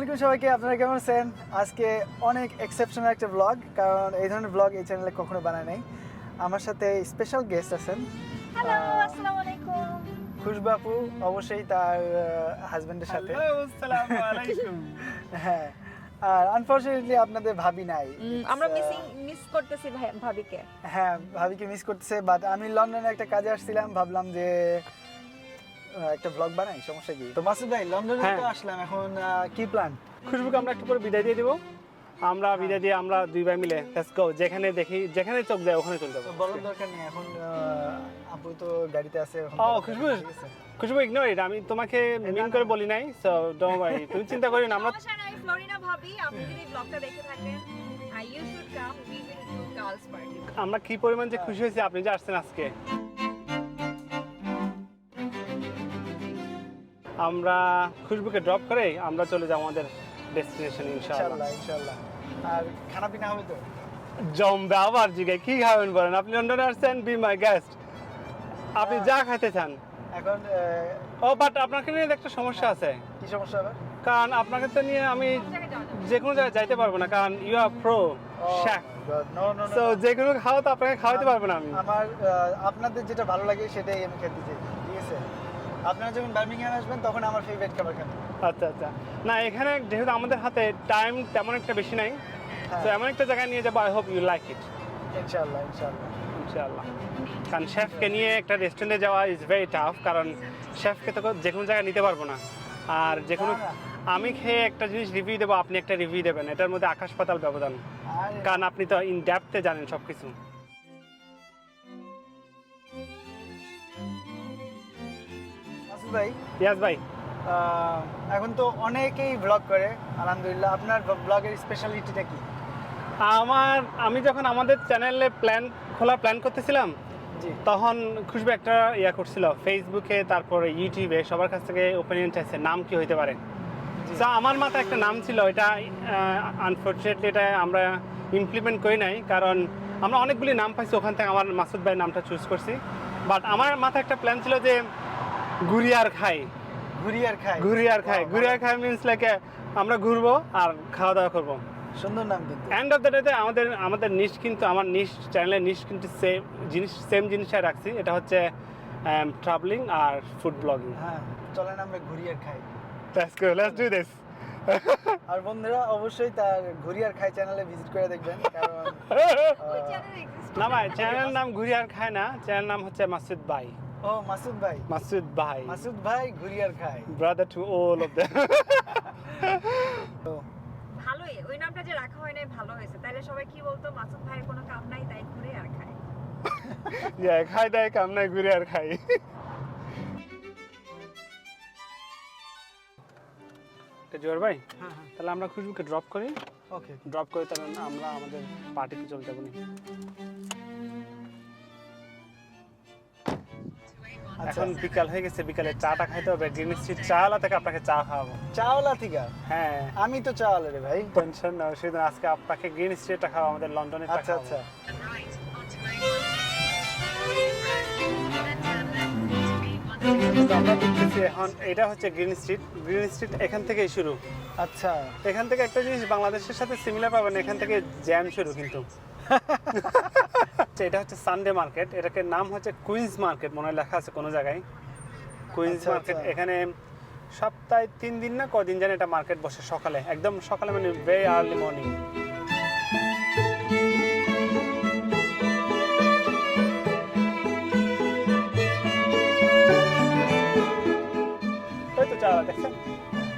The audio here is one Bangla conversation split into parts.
আলাইকুম সবাইকে আপনারা কেমন আছেন? আজকে অনেক এক্সেপশনাল একটা ব্লগ কারণ এই ধরনের ব্লগ এই চ্যানেলে কখনো বানায় নাই। আমার সাথে স্পেশাল গেস্ট আছেন। হ্যালো আহ, আসসালামু আলাইকুম খুশবাপু অবশ্যই তার হাজবেন্ডের সাথে। হ্যাঁ আর আনফরচুনেটলি আপনাদের ভাবি নাই। আমরা মিসিং মিস করতেছি ভাই- ভাবিকে। হ্যাঁ ভাবিকে মিস করতেছে বাট আমি লন্ডনে একটা কাজে আসছিলাম ভাবলাম যে একটা ব্লগ বানাই সমস্যা কি? তো মাসুদ ভাই লন্ডনে হ্যাঁ। তো আসলাম এখন কি প্ল্যান খুশবুকে আমরা একটু পরে বিদায় দিয়ে দিব। আমরা বিদায় দিয়ে আমরা দুই ভাই মিলে লেটস গো যেখানে দেখি যেখানে চোখ যায় ওখানে চলে যাব। বলার দরকার নেই এখন আপু তো গাড়িতে আছে ও খুশবু খুশবু ইগনোর ইট আমি তোমাকে মিন করে বলি নাই সো ডোন্ট ওয়ারি তুমি চিন্তা করি না আমরা ফ্লোরিনা ভাবি আপনি যদি ব্লগটা দেখে থাকেন you should come we will do girls party আমরা কি পরিমাণ যে খুশি হয়েছি আপনি যে আসছেন আজকে। আমরা খুশবুকে ড্রপ করে আমরা চলে যাব আমাদের ডেস্টিনেশন ইনশাআল্লাহ। ইনশাআল্লাহ আর খানা পিনা হবে তো? জমবে আবার জিগে কি খাবেন বলেন? আপনি লন্ডনে আসছেন বি মাই গেস্ট আপনি যা খাইতে চান। এখন ও বাট আপনাকে নিয়ে একটা সমস্যা আছে। কি সমস্যা হবে কারণ আপনাকে তো নিয়ে আমি যে কোনো জায়গায় যাইতে পারব না কারণ you are pro chef no no তো যে কোনো খাওয়া তো আপনাকে খাওয়াতে পারব না আমি। আমার আপনাদের যেটা ভালো লাগে সেটাই আমি খেতে চাই ঠিক আছে? আপনারা যখন বার্মিংহাম আসবেন তখন আমার ফেভারিট খাবার খাবেন। আচ্ছা আচ্ছা। না এখানে যেহেতু আমাদের হাতে টাইম তেমন একটা বেশি নাই হ্যাঁ। তো এমন একটা জায়গায় নিয়ে যাব I hope you like it ইনশাআল্লাহ ইনশাআল্লাহ। ইনশাআল্লাহ। কারণ শেফকে নিয়ে একটা রেস্টুরেন্টে যাওয়া ইজ ভেরি টাফ কারণ শেফকে তো যে কোনো জায়গায় নিতে পারব না। আর যে কোনো। আমি খেয়ে একটা জিনিস রিভিউ দেবো আপনি একটা রিভিউ দেবেন এটার মধ্যে আকাশ পাতাল ব্যবধান। কারণ আপনি তো ইন ডেপথে জানেন সব কিছু ভাই। ইয়াস ভাই। এখন তো অনেকেই ব্লগ করে আলহামদুলিল্লাহ। আপনার ব্লগের স্পেশালিটিটা কি? আমার আমি যখন আমাদের চ্যানেলে প্ল্যান খোলা প্ল্যান করতেছিলাম তখন খুশবু একটা ইয়া করছিল ফেসবুকে তারপরে ইউটিউবে সবার কাছ থেকে ওপিনিয়ন চাইছে নাম কি হইতে পারে। তো আমার মাথায় একটা নাম ছিল এটা আনফর্চুনেটলি এটা আমরা ইমপ্লিমেন্ট করি নাই কারণ আমরা অনেকগুলি নাম পাইছি ওখান থেকে আমার মাসুদ ভাই নামটা চুজ করছি। বাট আমার মাথায় একটা প্ল্যান ছিল যে ঘুরি আর খাই। ঘুরি আর খাই। ঘুরি আর খাই ঘুরি আর খাই মিনস লাইক আমরা ঘুরবো আর খাওয়া দাওয়া করব। সুন্দর নাম কিন্তু। এন্ড অফ দ্য ডেতে আমাদের আমাদের নিশ কিন্তু আমার নিশ চ্যানেলের নিশ কিন্তু সেম জিনিস সেম জিনিসটাই রাখছি। এটা হচ্ছে ট্রাভেলিং আর ফুড ব্লগিং হ্যাঁ চলেন আমরা ঘুরি আর খাই। Let's go let's do this আর বন্ধুরা অবশ্যই তার ঘুরি আর খাই চ্যানেলে ভিজিট করে দেখবেন কারণ ওই আহ, চ্যানেল এক্সিস্ট না ভাই চ্যানেল নাম ঘুরি আর খায় না। চ্যানেল নাম হচ্ছে মাসুদ ভাই। ও মাসুদ ভাই। মাসুদ ভাই। মাসুদ ভাই ঘুরি আর খাই brother to all of the তো ভালোই ওই নামটা যে রাখা হয় নাই ভালো হয়েছে। তাহলে সবাই কি বলতো মাসুদ ভাইয়ের কোনো কাম নাই তাই ঘুরে আর খায়। খাই দেয় কাম নাই ঘুরি আর খাই জোর ভাই হ্যাঁ হ্যাঁ। তাহলে আমরা খুশবুকে ড্রপ করি। ওকে ড্রপ করে তাহলে আমরা আমাদের পার্টিতে চলে যাব এখন বিকাল হয়ে গেছে বিকালে চাটা খাইতে হবে গ্রিন স্ট্রিট চাওয়ালা থেকে আপনাকে চা খাওয়াবো। চাওলা থেকে? হ্যাঁ। আমি তো চাওয়ালা রে ভাই। টেনশন না সেদিন আজকে আপনাকে গ্রিন স্ট্রিটটা খাওয়া আমাদের লন্ডনে আচ্ছা আচ্ছা আমরা দেখতেছি এখন এটা হচ্ছে গ্রিন স্ট্রিট। গ্রিন স্ট্রিট এখান থেকেই শুরু। আচ্ছা। এখান থেকে একটা জিনিস বাংলাদেশের সাথে সিমিলার পাবেন এখান থেকে জ্যাম শুরু কিন্তু। আচ্ছা, এটা হচ্ছে সানডে মার্কেট এটাকে নাম হচ্ছে কুইন্স মার্কেট মনে হয় লেখা আছে কোনো জায়গায়। কুইন্স আচ্ছা, মার্কেট আচ্ছা। এখানে সপ্তাহে তিন দিন না কদিন জানি এটা মার্কেট বসে সকালে। একদম সকালে মানে ভেরি আর্লি মর্নিং ওই তো চাওয়া দেখছেন?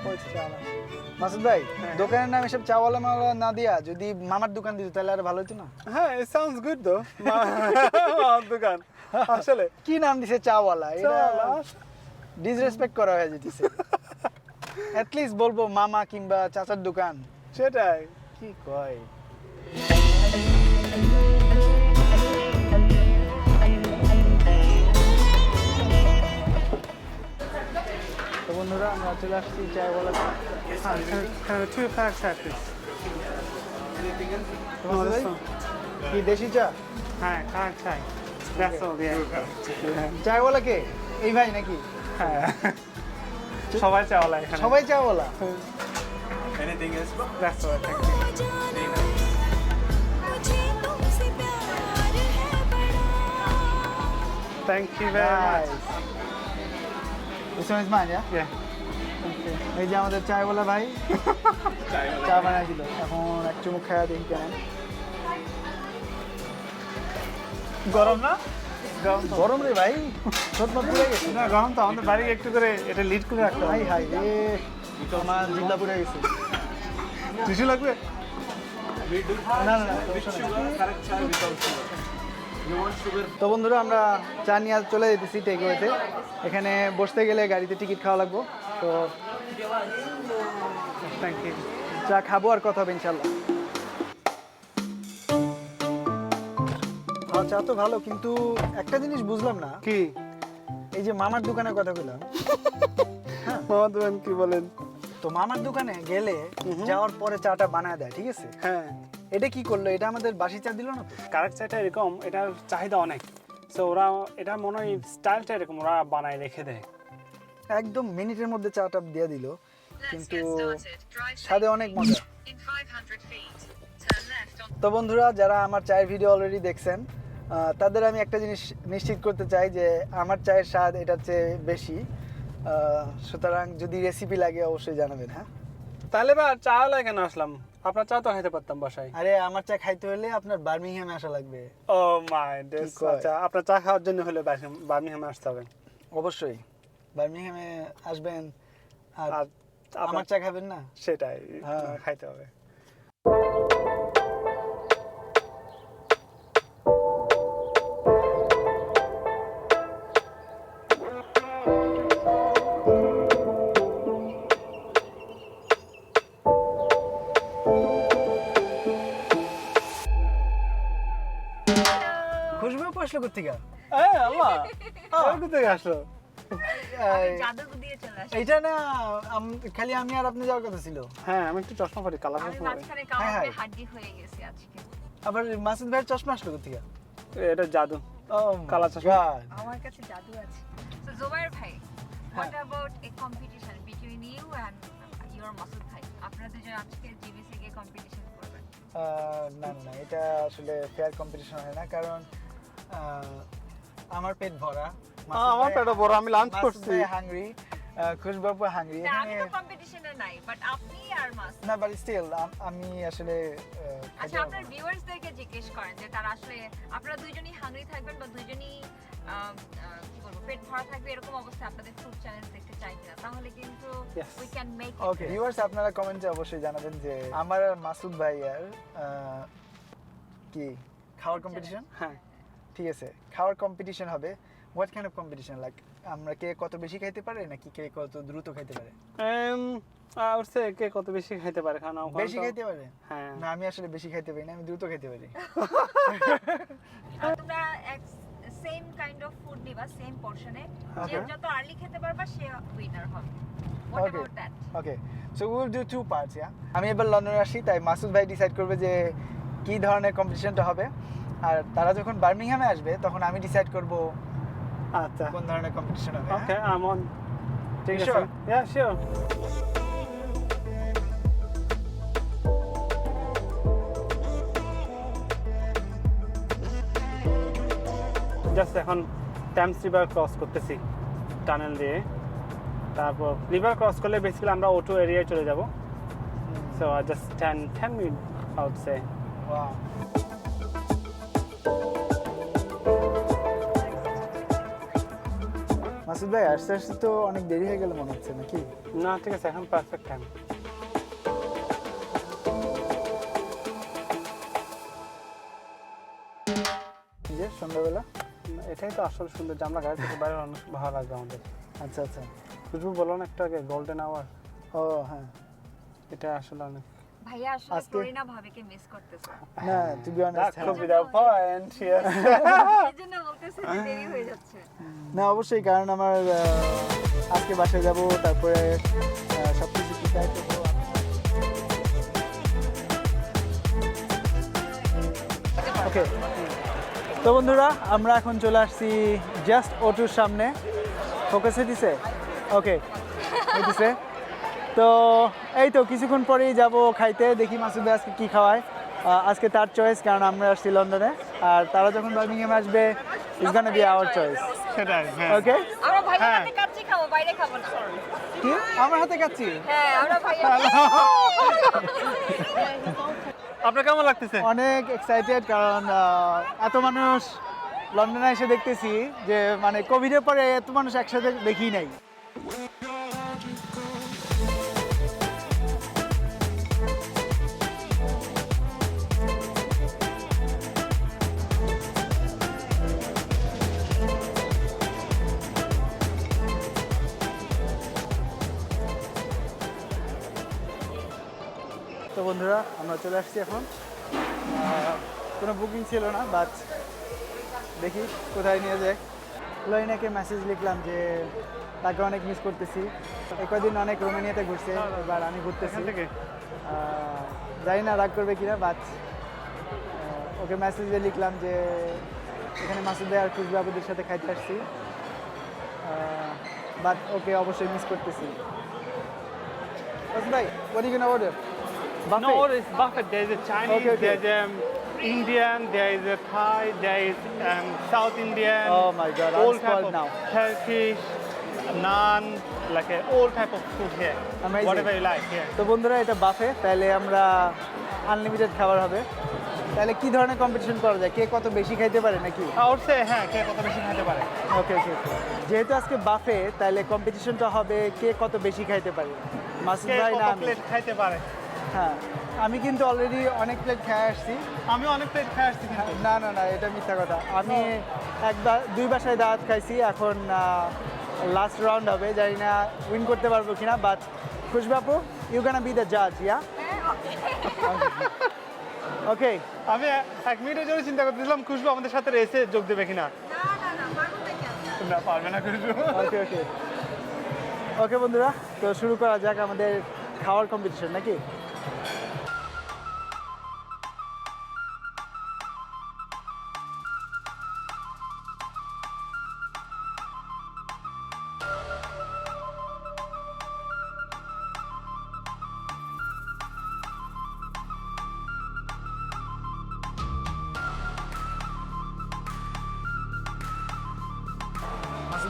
ওই চাওয়া মাসুদ ভাই। দোকানের নাম এসব চাওয়ালা মাওয়ালা না দিয়া যদি মামার দোকান দিত তাহলে আর ভালো হতো না? হ্যাঁ it sounds good though. আমার দোকান। আসলে। কি নাম দিছে চাওয়ালা? এটা ডিসরেসপেক্ট করা হয়ে যেতেছে। বলব মামা কিংবা চাচার দোকান। সেটাই। কি কয়? তো বন্ধুরা আমরা চলে আসছি chaiwala Two packs at least. Anything else? This one. কি দেশি চা হ্যাঁ কার চাই দ্যাটস অল ইয়া চাইওয়ালা কে এই ভাই নাকি হ্যাঁ সবাই চাওয়ালা এখানে সবাই চাওয়ালা anything you? Thank you very nice. much. This one is mine, yeah? Yeah. এই যে আমাদের চায় চায়ওয়ালা ভাই। চা বানাই দিল। এখন এক চুমুক খাওয়া দিন কেন। গরম না? গরম গরম রে ভাই। সত্য পুড়ে গেছে। না গরম তো। আমাদের বাড়ি একটু করে এটা লিড করে রাখতে হাই হয় হাই রে। আমার জিল্লা পুড়ে গেছে। টিস্যু লাগবে? না না? তো বন্ধুরা আমরা চা নিয়ে চলে যেতেছি টেক ওয়েতে এখানে বসতে গেলে গাড়িতে টিকিট খাওয়া লাগবো। তো থ্যাংক ইউ চা খাব আর কথা হবে ইনশাল্লাহ হ্যাঁ চা তো ভালো কিন্তু একটা জিনিস বুঝলাম না। কি? এই যে মামার দোকানের কথা বললাম মামা দেবেন কি বলেন? তো মামার দোকানে গেলে যাওয়ার পরে চাটা বানায় দেয় ঠিক আছে? হ্যাঁ। এটা কি করল? এটা আমাদের বাসি চা দিল না তো? কারেক্ট চাইটা এরকম এটার চাহিদা অনেক। সো ওরা এটা মনে হয় স্টাইলটা এরকম ওরা বানায় রেখে দেয়। একদম মিনিটের মধ্যে চাটা দিয়ে দিল। কিন্তু স্বাদে অনেক মজা। in 500 feet. Turn left on তো বন্ধুরা যারা আমার চায়ের ভিডিও অলরেডি দেখছেন তাদের আমি একটা জিনিস নিশ্চিত করতে চাই যে আমার চায়ের স্বাদ এটার চেয়ে বেশি। সুতরাং যদি রেসিপি লাগে অবশ্যই জানাবেন হ্যাঁ? তাহলে বা চা লাগে কেন আসলাম? আপনার চা তো খাইতে পারতাম বাসায়। আরে আমার চা খাইতে হলে আপনার বার্মিংহামে আসা লাগবে। ও মাই ডেস আচ্ছা আপনার চা খাওয়ার জন্য হলে বার্মিংহামে আসতে হবে। অবশ্যই। বার্মিংহামে আসবেন আর আমার চা খাবেন না? সেটাই হ্যাঁ। খাইতে হবে। খুশবু আসলো কোথেকে এই আল্লাহ আর আসলো? এই, জাদু দিয়ে চলে আসি। এইটা না খালি আমি আর আপনি যাওয়ার কথা ছিল। হ্যাঁ আমি একটু চশমা পরি কালার চশমা পরি। হ্যাঁ, হ্যাঁ। হাড্ডি হয়ে গেছি আজকে। আবার মাসুদ ভাইয়ের চশমা আসলো কোথেকে এটা জাদু। Oh কালা চশমা। আমার কাছে জাদু আছে। তো জোবাইর ভাই what about a competition between you and your Masud ভাই? আপনারা দুজন আজকে জিবিসি কে কম্পিটিশন করবেন না না না এটা আসলে ফেয়ার কম্পিটিশন হয় না কারণ আমার পেট ভরা। আমার পেটও বড়, আমি lunch করছি। হাংরি খুশবাবু হাংরি না আমি তো কম্পিটিশনে নাই বাট আপনি আর মাস না বাট স্টিল আমি আসলে আচ্ছা আপনার। ভিউয়ার্সদেরকে জিজ্ঞেস করেন যে তারা আসলে আপনারা দুইজনই হাংরি থাকবেন বা দুইজনই আম, আহ, কি বলব পেট ভরা থাকবে এরকম অবস্থায় আপনাদের ফুড চ্যালেঞ্জ দেখতে চাই কিনা তাহলে কিন্তু we can make okay viewers আপনারা কমেন্টে অবশ্যই জানাবেন যে আমার আর মাসুদ ভাইয়ার আহ, কি খাওয়ার কম্পিটিশন হ্যাঁ। ঠিক আছে খাওয়ার কম্পিটিশন হবে। What kind of competition like আমরা কে কত বেশি খাইতে পারে নাকি কে কত দ্রুত খাইতে পারে? এম উঠছে কে কত বেশি খাইতে পারে খানা বেশি খাইতে পারে? হ্যাঁ। না আমি আসলে বেশি খাইতে পারি না আমি দ্রুত খাইতে পারি। আর তোমরা এক সেম কাইন্ড অফ ফুড দিবা সেম পোরশনে যে. যত আর্লি খেতে পারবা সে উইনার হবে। Okay. সো আমি এবার লন্ডনে আসি তাই মাসুদ ভাই ডিসাইড করবে যে কি ধরনের কম্পিটিশনটা হবে। আর তারা যখন বার্মিংহামে আসবে তখন আমি ডিসাইড করব আচ্ছা। কোন ধরনের কম্পিটিশন হবে হ্যাঁ? ওকে আম অন ঠিক আছে? ইয়া শিওর জাস্ট এখন ট্যামস রিভার ক্রস করতেছি টানেল দিয়ে। তারপর রিভার ক্রস করলে বেসিক্যালি আমরা অটো এরিয়ায় চলে যাব। So just ten ten minute out সে Wow. মাসুদ ভাই আস্তে আস্তে তো অনেক দেরি হয়ে গেল মনে হচ্ছে নাকি? না ঠিক আছে এখন পারফেক্ট টাইম যে সন্ধ্যাবেলা? এটাই তো আসল সুন্দর আমরা গাড়ি থেকে বাইরে অনেক ভালো লাগবে আমাদের। আচ্ছা আচ্ছা। খুশবু বলো না একটু আগে গোল্ডেন আওয়ার ও হ্যাঁ। এটা আসলে অনেক ভাইয়া আসলে আজকে- ফ্লোরিনা মিস করতেছে। না to be honest That could be the এজন্য বলতেছে যে দেরি হয়ে যাচ্ছে। না অবশ্যই কারণ আমার আজকে বাসায় যাব তারপরে সব কিছু প্রিপেয়ার করব ওকে তো বন্ধুরা আমরা এখন চলে আসছি জাস্ট অটোর সামনে। ফোকাস দিছে ওকে হইতেছে। তো এই তো কিছুক্ষণ পরেই যাব খাইতে দেখি মাসুদ ভাই আজকে কী খাওয়ায়। আজকে তার চয়েস কারণ আমরা আসছি লন্ডনে। আর তারা যখন বার্মিংহামে আসবে ইজ গান বি আওয়ার চয়েস সেটাই হ্যাঁ। ওকে আমরা ভাইয়ের হ্যাঁ। হাতে কাচ্চি খাব বাইরে খাব না। কি? আমার হাতে কাচ্ছি হ্যাঁ আমরা ভাইয়ের আপনার কেমন লাগতেছে? অনেক এক্সাইটেড কারণ এত মানুষ লন্ডনে এসে দেখতেছি যে মানে কোভিডের পরে এত মানুষ একসাথে দেখি নাই। বন্ধুরা আমরা চলে আসছি এখন। কোনো বুকিং ছিল না বাট দেখি কোথায় নিয়ে যায়। লইনাকে মেসেজ লিখলাম যে তাকে অনেক মিস করতেছি। কদিন অনেক রোমানিয়াতে ঘুরছে এবার আমি ঘুরতেছি। জানি না রাগ করবে কিনা বাট ওকে মেসেজে লিখলাম যে এখানে মাসুদ ভাই আর খুশবু আবুদের সাথে খাইতে আসছি। বাট ওকে অবশ্যই মিস করতেছি। ভাই what are you order? No, it's buffet. There is a Chinese, Okay, okay. there's um, Indian, there is a Thai, there is um, South Indian. Oh my God, I'm all type spoiled of now. Turkish, naan, like a, all type of food here. Amazing. Whatever you like here. তো বন্ধুরা এটা বাফে তাহলে আমরা আনলিমিটেড খাবার হবে তাহলে কি ধরনের কম্পিটিশন করা যায় কে কত বেশি খাইতে পারে নাকি say, হ্যাঁ কে কত বেশি খেতে পারে ওকে ওকে যেহেতু আজকে বাফে তাহলে কম্পিটিশনটা হবে কে কত বেশি খাইতে পারে মাসুদ ভাই না প্লেট খাইতে পারে হ্যাঁ। আমি কিন্তু অলরেডি অনেক প্লেট খেয়ে আসছি। আমি অনেক প্লেট খেয়ে আসছি কিন্তু। না না না এটা মিথ্যা কথা। আমি একবার দুই বাসায় দাওয়াত খাইছি এখন লাস্ট রাউন্ড হবে। জানি না উইন করতে পারব কিনা বাট খুশবাপু ইউ গানা বি দ্য জাজ ইয়া ওকে আমি এক মিনিটের জন্য চিন্তা করতেছিলাম খুশবু আমাদের সাথে রেসে যোগ দেবে কিনা। না না না পারব না কেন? তোমরা পারবে না খুশবু ওকে ওকে ওকে বন্ধুরা তো শুরু করা যাক আমাদের খাওয়ার কম্পিটিশন নাকি?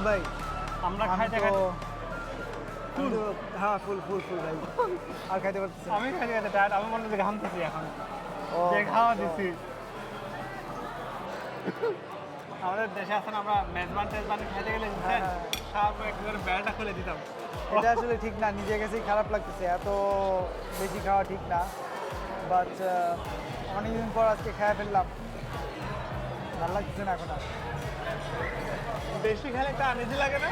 ভাই আমরা আমি খাইতে খাইতে আমি হ্যাঁ ফুল ফুল ফুল ভাই। আর খাইতে পারতেছি আমি খাইতে খাইতে টায়ার্ড আমি মনে হচ্ছে ঘামতেছি এখন। যে খাওয়া দিছি। আমাদের দেশে আছেন আমরা মেজবান টেজবান খাইতে গেলে হ্যাঁ। খাওয়ার বেড়াটা খুলে দিতাম। এটা আসলে ঠিক না নিজের কাছেই খারাপ লাগতেছে এত বেশি খাওয়া ঠিক না। বাট অনেকদিন পর আজকে খেয়ে ফেললাম। ভালো লাগতেছে না এখন আর। বেশি খেলে একটা আনিজি লাগে না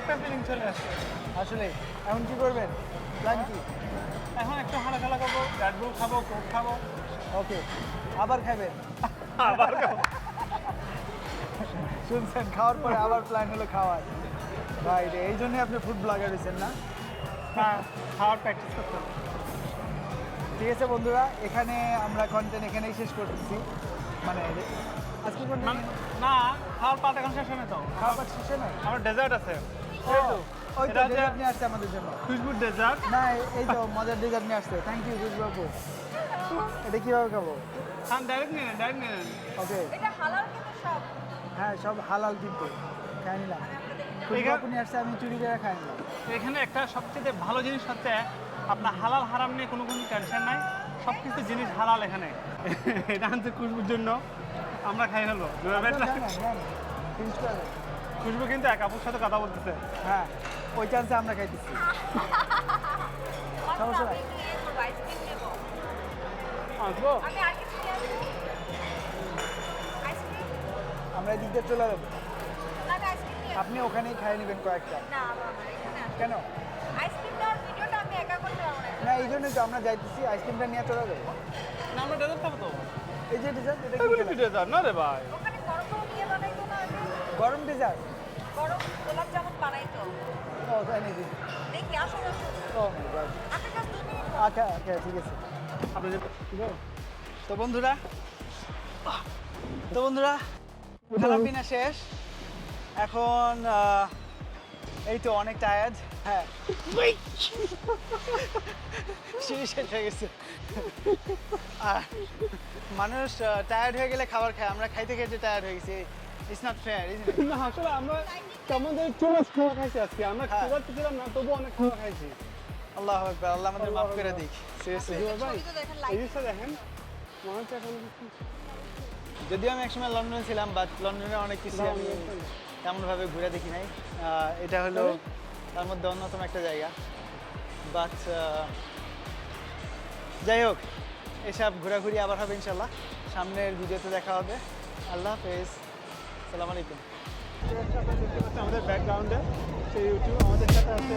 একটা ফিলিং চলে আসছে আসলে এখন কি করবেন? প্ল্যান কি? এখন একটু খালা করব রেড বুল খাব কোক খাব। ওকে আবার খাবেন? আবার খাব। শুনছেন খাওয়ার পরে আবার প্ল্যান হলো খাওয়ার। ভাই রে এই জন্যই আপনি ফুড ব্লগার হয়েছেন না? হ্যাঁ খাওয়ার প্র্যাকটিস করতে হবে। ঠিক আছে বন্ধুরা এখানে আমরা কন্টেন্ট এখানেই শেষ করতেছি। মানে আজকে না না খাওয়ার পাট এখন শেষ হয় তো। খাওয়া পাচ্ছি শেষে নয় আমার ডেজার্ট আছে। ও, ওই তো ডেজার্ট নিয়ে আসছে আমাদের জন্য। খুশবুর ডেজার্ট না এই- তো মজার ডেজার্ট নিয়ে আসছে। থ্যাংক ইউ এটা কীভাবে খাব? খান ডাইরেক্ট নিয়ে ডাইরেক্ট নিয়ে নেন। ওকে। এটা হালাল কিন্তু সব। হ্যাঁ সব হালাল কিন্তু। খাই নিলাম। বাবু নিয়ে আসছে আমি চুরি করে খাই নিলাম। এখানে একটা সবচেয়ে ভালো জিনিস হচ্ছে আপনার হালাল হারাম নিয়ে কোনো কোনো টেনশন নাই। সব কিছু জিনিস হালাল এখানে। এটা আনছে খুশবুর জন্য। আমরা খাই হলো। খুশবু কিন্তু এক আপুর সাথে কথা বলতেছে। হ্যাঁ ওই চান্সে আমরা খাইতেছি। সমস্যা নাই। আসব? আমরা এদিক দিয়ে চলে যাব। আপনি ওখানেই খাই নেবেন কয়েকটা। কেন? আইসক্রিম নেওয়ার ভিডিওটা আমি একা করতে পারব না। না এই জন্যই তো আমরা যাইতেছি আইসক্রিমটা নিয়ে চলে যাব। না আমরা ডেজার্ট খাব তো। এই যে এটা কি? ডেজার্ট না রে ভাই? ওখানে গরম গরম নিয়ে বানাইতো না আগে? গরম গোলাপ জামুন বানাইতো ও তাই নাকি? দেখি আসো আসো। ও মিনিট আচ্ছা আচ্ছা ঠিক আছে। আপনি তো বন্ধুরা তো বন্ধুরা খানা পিনা শেষ। এখন এই তো অনেক টায়ার্ড হ্যাঁ। সিঁড়ি শেষ হয়ে গেছে। আর মানুষ টায়ার্ড হয়ে গেলে খাবার খায়। আমরা খাইতে খাইতে টায়ার্ড হয়ে গেছি। ইটস নট ফেয়ার না আসলে আমরা টু মাছ খাওয়া খাইছি আজকে। আমরা হ্যাঁ। খাবার ছিলাম না তবুও অনেক খাওয়া খাইছি। আল্লাহ আকবার আল্লাহ আমাদের মাফ করে দিক। সিরিয়াসলি দেখেন এই জিনিসটা দেখেন মনে হচ্ছে এখন যদিও আমি একসময় লন্ডনে ছিলাম বাট লন্ডনে অনেক কিছু আমি তেমনভাবে ঘুরে দেখি নাই। এটা হলো তার মধ্যে অন্যতম একটা জায়গা। বাট যাই হোক এসব ঘোরাঘুরি আবার হবে ইনশাল্লাহ সামনের ভিডিওতে দেখা হবে। আল্লাহ হাফেজ। সালাম আলাইকুম। আমাদের ব্যাকগ্রাউন্ডে সেই ইউটিউব আমাদের সাথে আছে